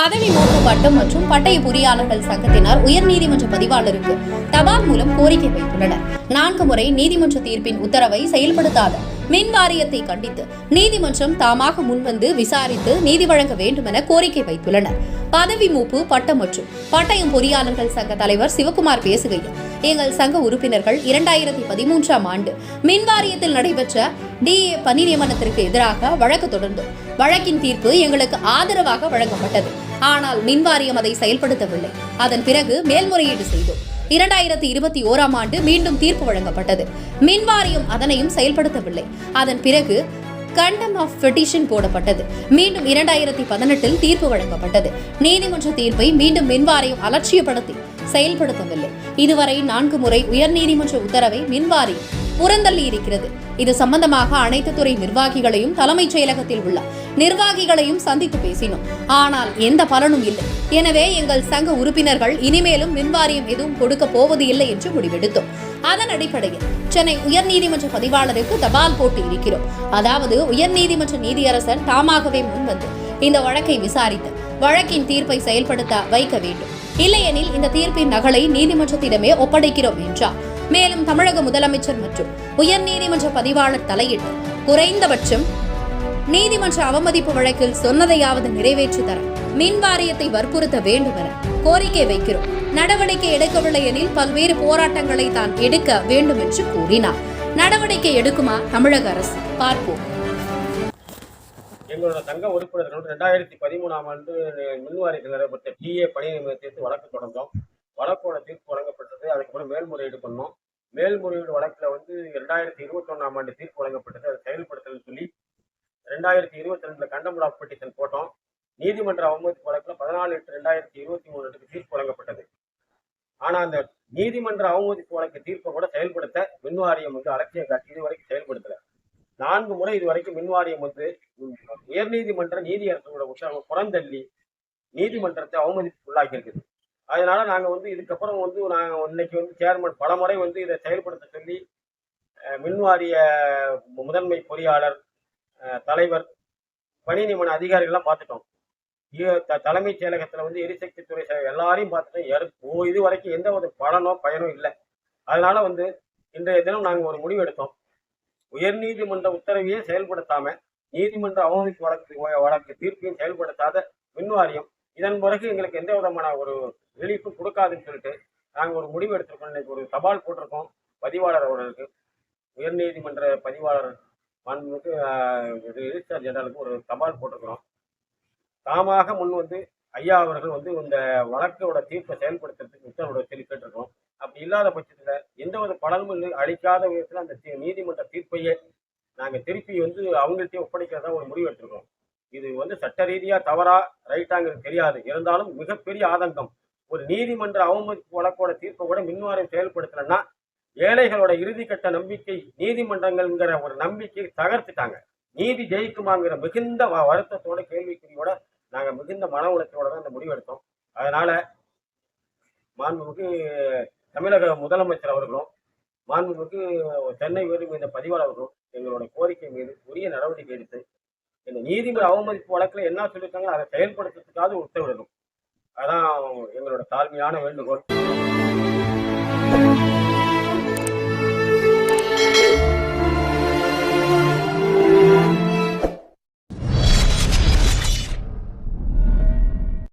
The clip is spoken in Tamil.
பதவி மூப்பு பட்டம் மற்றும் பட்டய பொறியாளர்கள் சங்கத்தினர் உயர்நீதிமன்ற பதிவாளருக்கு தபால் மூலம் கோரிக்கை வைத்துள்ளனர். நான்கு முறை நீதிமன்ற தீர்ப்பின் உத்தரவை செயல்படுத்தாத மின் வாரியத்தை கண்டித்து நீதிமன்றம் தாமாக முன்வந்து விசாரித்து நீதி வழங்க வேண்டும் என கோரிக்கை வைத்துள்ளனர். பதவி மூப்பு பட்டம் மற்றும் பட்டயம் பொறியாளர்கள் சங்க தலைவர் சிவகுமார் பேசுகையில் எங்கள் சங்க உறுப்பினர்கள் இரண்டாயிரத்தி பதிமூன்றாம் ஆண்டு மின் வாரியத்தில் நடைபெற்ற டிஏ பணி நியமனத்திற்கு எதிராக வழக்கு தொடர்ந்தோம். வழக்கின் தீர்ப்பு எங்களுக்கு ஆதரவாக வழங்கப்பட்டது. ஆனால் மின் வாரியம் அதை செயல்படுத்தவில்லை. அதன் பிறகு மேல்முறையீடு செய்தோம். இரண்டாயிரத்தி இருபத்தி ஓராம் ஆண்டு மீண்டும் தீர்ப்பு வழங்கப்பட்டது. மின் வாரியம் அதனையும் செயல்படுத்தவில்லை. அதன் பிறகு கண்டம் ஆஃப் பெட்டிஷன் போடப்பட்டது. மீண்டும் இரண்டாயிரத்தி பதினெட்டில் தீர்ப்பு வழங்கப்பட்டது. நீதிமன்ற தீர்ப்பை மீண்டும் மின்வாரியம் அலட்சியப்படுத்தி செயல்படுத்தவில்லை. இதுவரை நான்கு முறை உயர்நீதிமன்ற உத்தரவை மின்வாரியம் புறந்தள்ளி இருக்கிறது. இது சம்பந்தமாக அனைத்து துறை நிர்வாகிகளையும் தலைமைச் செயலகத்தில் உள்ள நிர்வாகிகளையும் சந்தித்து பேசினோம். ஆனால் எந்த பலனும் இல்லை. எனவே எங்கள் சங்க உறுப்பினர்கள் இனிமேலும் மின்வாரியம் எதுவும் கொடுக்க போவது இல்லை என்று முடிவெடுத்தோம். அதன் அடிப்படையில் சென்னை உயர்நீதிமன்ற பதிவாளருக்கு தபால் போட்டு இருக்கிறோம். அதாவது உயர்நீதிமன்ற நீதியரசர் தாமாகவே முன்வந்து இந்த வழக்கை விசாரித்து வழக்கின் தீர்ப்பை செயல்படுத்த வைக்க வேண்டும். இல்லையெனில் இந்த தீர்ப்பின் நகலை நீதிமன்றத்திடமே ஒப்படைக்கிறோம் என்றார். மேலும் தமிழக முதலமைச்சர் மற்றும் உயர் நீதிமன்ற பதிவாளர் தலையிட்டு குறைந்தபட்சம் நீதிமன்ற அவமதிப்பு வழக்கில் சொன்னதையாவது நிறைவேற்றி தர மின் வாரியத்தை வற்புறுத்த வேண்டும் என கோரிக்கை வைக்கிறோம். நடவடிக்கை எடுக்கவில்லை எனில் பல்வேறு போராட்டங்களை தான் எடுக்க வேண்டும் என்று கூறினார். நடவடிக்கை எடுக்குமா தமிழக அரசு? பார்ப்போம். எங்களோட சங்க உறுப்பினர்கள் ரெண்டாயிரத்தி பதிமூணாம் ஆண்டு மின்வாரியத்தில் நடைபெற்ற டிஏ பணி நியமனத்திற்கு வழக்கு தொடர்ந்தோம். வழக்கோட தீர்ப்பு வழங்கப்பட்டது. அதுக்கப்புறம் மேல்முறையீடு பண்ணோம். மேல்முறையீடு வழக்கில் வந்து ரெண்டாயிரத்தி இருபத்தொன்னாம் ஆண்டு தீர்ப்பு வழங்கப்பட்டது. அதை செயல்படுத்தலன்னு சொல்லி ரெண்டாயிரத்தி இருபத்தி ரெண்டுல கண்டமுலா பெட்டிஷன் போட்டோம். நீதிமன்ற அவமதிப்பு வழக்கில் பதினாலு எட்டு ரெண்டாயிரத்தி இருபத்தி மூணுக்கு தீர்ப்பு வழங்கப்பட்டது. ஆனா அந்த நீதிமன்ற அவமதிப்பு வழக்கு தீர்ப்பை கூட செயல்படுத்த மின்வாரியம் வந்து அலட்சியம் காட்டி இது வரைக்கும் செயல்படுத்தல. நான்கு முறை இது வரைக்கும் மின்வாரியம் வந்து உயர்நீதிமன்ற நீதியரசோட உத்தரவை புறந்தள்ளி நீதிமன்றத்தை அவமதிப்பு உள்ளாக்கி இருக்குது அதனால நாங்க வந்து இதுக்கப்புறம் வந்து நாங்க இன்னைக்கு வந்து சேர்மன் பல முறை வந்து இதை செயல்படுத்த சொல்லி மின்வாரிய முதன்மை பொறியாளர் தலைவர் பணி நியமன அதிகாரிகள்லாம் பார்த்துட்டோம். த- தலைமைச் செயலகத்தில் வந்து எரிசக்தி துறை எல்லாரையும் பார்த்துட்டோம் ஓ, இது வரைக்கும் எந்த ஒரு பலனோ பயனோ இல்லை. அதனால வந்து இன்றைய தினம் நாங்கள் ஒரு முடிவு எடுத்தோம். உயர்நீதிமன்ற உத்தரவையே செயல்படுத்தாம நீதிமன்ற அவமதிப்பு வழக்கு வழக்கு தீர்ப்பையும் செயல்படுத்தாத மின் வாரியம் இதன் பிறகு எங்களுக்கு எந்த விதமான ஒரு ரிலீஃபும் கொடுக்காதுன்னு சொல்லிட்டு நாங்கள் ஒரு முடிவு எடுத்திருக்கோம். இன்னைக்கு ஒரு தபால் போட்டிருக்கோம் பதிவாளர் அவர்களுக்கு உயர்நீதிமன்ற பதிவாளர் மாண்புமிகு ரிஜிஸ்டர் ஜெனரலுக்கு ஒரு தபால் போட்டிருக்கிறோம். தாமாக முன் வந்து ஐயா அவர்கள் வந்து இந்த வழக்கோட தீர்ப்பை செயல்படுத்துறதுக்கு உத்தரவு சொல்லி கேட்டிருக்கோம். அப்படி இல்லாத பட்சத்துல எந்த ஒரு பலனும் இல்லை. அளிக்காத விதத்துல அந்த தீ- நீதிமன்ற தீர்ப்பையே நாங்க திருப்பி வந்து அவங்கள்ட்டே ஒப்படைக்கிறதா ஒரு முடிவு எடுத்திருக்கோம். இது வந்து சட்ட ரீதியா தவறா ரைட்டாங்கிறது தெரியாது. இருந்தாலும் மிகப்பெரிய ஆதங்கம். ஒரு நீதிமன்ற அவமதிப்பு வழக்கோட தீர்ப்பை கூட மின்வாரியம் செயல்படுத்தலைன்னா ஏழைகளோட இறுதிக்கட்ட நம்பிக்கை நீதிமன்றங்கள்ங்கிற ஒரு நம்பிக்கையை தகர்த்துட்டாங்க. நீதி ஜெயிக்குமாங்கிற மிகுந்த வருத்தத்தோட கேள்விக்குறியோட நாங்க மிகுந்த மன உளைச்சலோட தான் இந்த முடிவு எடுத்தோம். அதனால மாண்புமிகு தமிழக முதலமைச்சர் அவர்களும் மாண்புமிகு சென்னை உயர்நீதிமன்ற பதிவாளர் அவர்களும் எங்களோட கோரிக்கை மீது உரிய நடவடிக்கை எடுத்து இந்த நீதிமன்ற அவமதிப்பு வழக்கில் என்ன சொல்லியிருக்காங்க அதை செயல்படுத்துறதுக்காக உத்தரவிடணும். அதான் எங்களோட தாழ்மையான வேண்டுகோள்.